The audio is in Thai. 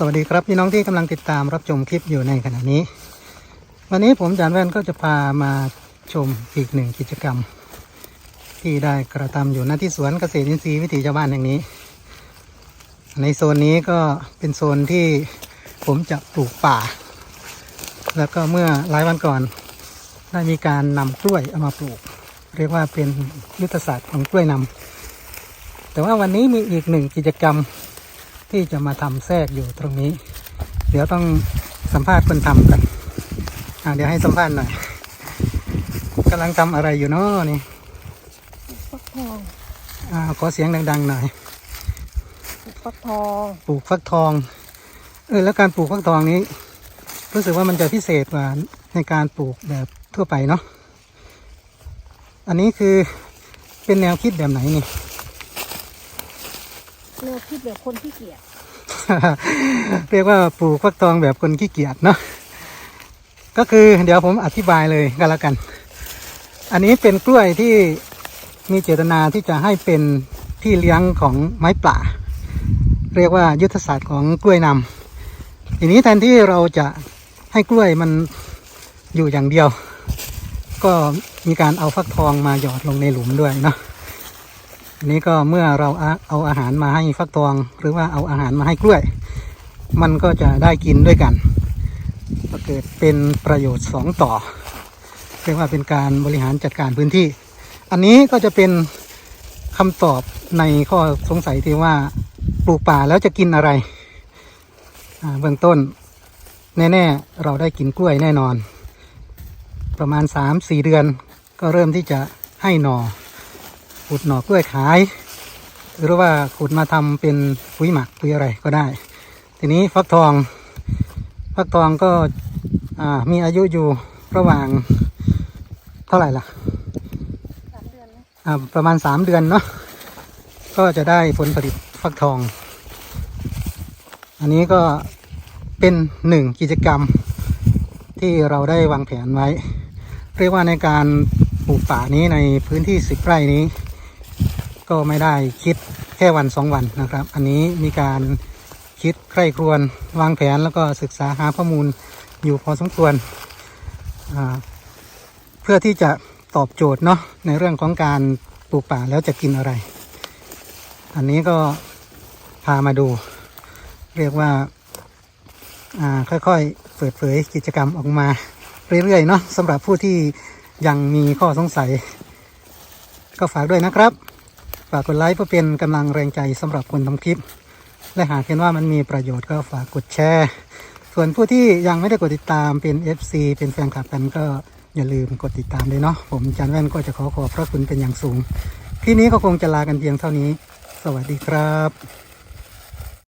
สวัสดีครับพี่น้องที่กำลังติดตามรับชมคลิปอยู่ในขณะนี้ วันนี้ผมจานแว่นก็จะพามาชมอีกหนึ่งกิจกรรม ที่ได้กระทำอยู่ณที่สวนเกษตรอินทรีย์วิถีชาวบ้านแห่งนี้ ในโซนนี้ก็เป็นโซนที่ผมจะปลูกป่า แล้วก็เมื่อหลายวันก่อน ได้มีการนำกล้วยเอามาปลูก เรียกว่าเป็นยุทธศาสตร์ของกล้วยนำแต่ว่าวันนี้มีอีกหนึ่งกิจกรรม ที่จะมาทำแทรกอยู่ตรงนี้ เดี๋ยวต้องสัมภาษณ์คนทำกันอ่าเดี๋ยวให้สัมภาษณ์หน่อยกำลังทำอะไรอยู่เนาะนี่ฟักทองอ่าขอเสียงดังๆหน่อยฟักทองปลูกฟักทองเออแล้วการปลูกฟักทองนี้รู้สึกว่ามันจะพิเศษกว่าในการปลูกแบบทั่วไปเนาะอันนี้คือเป็นแนวคิดแบบไหนนี่ เนื้อคิดแบบคนที่เกียจ เรียกว่าปลูกฟักทองแบบคนขี้เกียจเนาะก็คือเดี๋ยวผมอธิบายเลยก็แล้วกัน อันนี้เป็นกล้วยที่มีเจตนาที่จะให้เป็นที่เลี้ยงของไม้ป่า เรียกว่ายุทธศาสตร์ของกล้วยนำทีนี้แทนที่เราจะให้กล้วยมันอยู่อย่างเดียว ก็มีการเอาฟักทองมาหยอดลงในหลุมด้วยเนาะ นี้ก็เมื่อเราเอาอาหารมาให้ฟักทอง หรือว่าเอาอาหารมาให้กล้วย มันก็จะได้กินด้วยกันก็เกิดเป็นประโยชน์สองต่อเรียกว่าเป็นการบริหารจัดการพื้นที่ อันนี้ก็จะเป็นคำตอบในข้อสงสัยที่ว่าปลูกป่าแล้วจะกินอะไรเบื้องต้น แน่ๆเราได้กินกล้วยแน่นอน ประมาณ 3-4 เดือนก็เริ่มที่จะให้หน่อ ขุดหน่อกล้วยขาย หรือว่าขุดมาทำเป็นปุ๋ยหมักปุ๋ยอะไรก็ได้ ทีนี้ฟักทองฟักทองก็อ่ามีอายุอยู่ระหว่างเท่าไหร่ล่ะสามเดือนนะอ่าประมาณสามเดือนเนาะก็จะได้ผลผลิตฟักทอง อันนี้ก็เป็นหนึ่งกิจกรรมที่เราได้วางแผนไว้ เรียกว่าในการปลูกป่านี้ในพื้นที่สิบไร่นี้ ก็ไม่ได้คิดแค่วันสองวันนะครับ อันนี้มีการคิดใคร่ครวญวางแผนแล้วก็ศึกษาหาข้อมูลอยู่พอสมควร เพื่อที่จะตอบโจทย์เนาะในเรื่องของการปลูกป่าแล้วจะกินอะไร อันนี้ก็พามาดู เรียกว่าค่อยๆเปิดเผยกิจกรรมออกมา เรื่อยๆเนาะสำหรับผู้ที่ยังมีข้อสงสัย ก็ฝากด้วยนะครับ ฝากกดไลค์เพื่อเป็นกำลังแรงใจสำหรับคนทำคลิป และหากเห็นว่ามันมีประโยชน์ก็ฝากกดแชร์ ส่วนผู้ที่ยังไม่ได้กดติดตามเป็น FC เป็นแฟนคลับกันก็อย่าลืมกดติดตามด้วยเนาะผมจันแว่นก็จะขอขอบพระคุณเป็นอย่างสูง ที่นี้ก็คงจะลากันเพียงเท่านี้ สวัสดีครับ